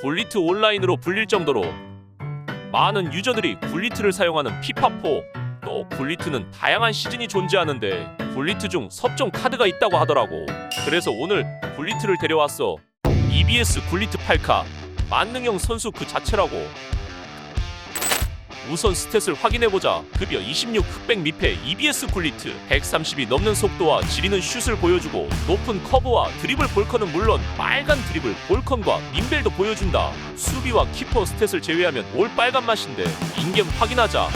굴리트 온라인으로 불릴 정도로 많은 유저들이 굴리트를 사용하는 피파4 또 굴리트는 다양한 시즌이 존재하는데 굴리트 중 섭종 카드가 있다고 하더라고. 그래서 오늘 굴리트를 데려왔어. EBS 굴리트 8카 만능형 선수 그 자체라고 우선 스탯을 확인해보자. 급여 26 흑백 미패 EBS 굴리트. 130이 넘는 속도와 지리는 슛을 보여주고 높은 커브와 드리블 볼컨은 물론 빨간 드리블 볼컨과 민벨도 보여준다. 수비와 키퍼 스탯을 제외하면 올 빨간 맛인데 인겜 확인하자.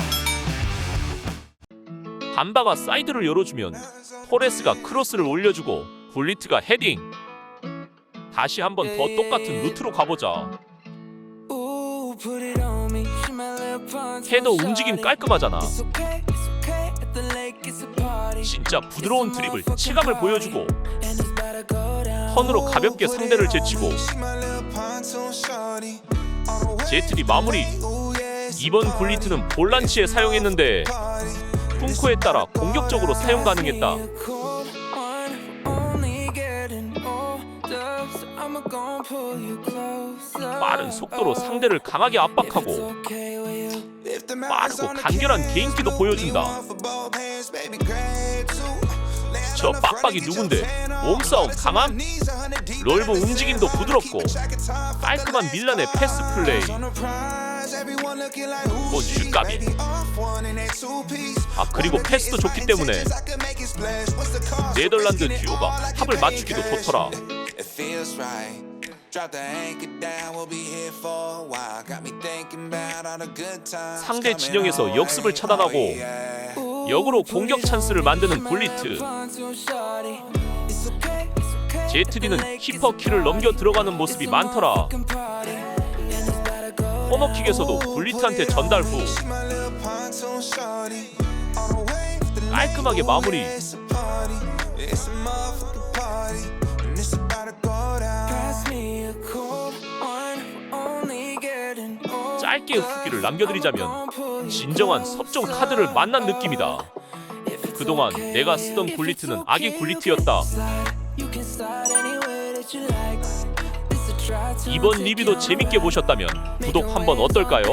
반바가 사이드를 열어주면 포레스가 크로스를 올려주고 굴리트가 헤딩. 다시 한번 더 똑같은 루트로 가보자 헤더 움직임 깔끔하잖아. 진짜 부드러운 드리블 체감을 보여주고 턴으로 가볍게 상대를 제치고. 제트리 마무리. 이번 굴리트는 볼란치에 사용했는데 쿵코에 따라 공격적으로 사용 가능했다. 빠른 속도로 상대를 강하게 압박하고 빠르고 간결한 개인기도 보여준다. 저 빡빡이 누군데? 몸싸움 강함? 롤브 움직임도 부드럽고 깔끔한 밀란의 패스 플레이. 뭐 슛감이? 아 그리고 패스도 좋기 때문에 네덜란드 듀오가 합을 맞추기도 좋더라 상대 진영에서 역습을. 차단하고 Oh. 역으로 공격 찬스를 만드는 굴리트 제트디는 키퍼 키를 넘겨 들어가는 모습이 많더라 코너킥에서도 굴리트한테 전달 후 깔끔하게 마무리 짧게 후기를 남겨드리자면 진정한 섭종 카드를 만난 느낌이다 그동안 내가 쓰던 굴리트는 아기 굴리트였다 이번 리뷰도 재밌게 보셨다면 구독 한번 어떨까요?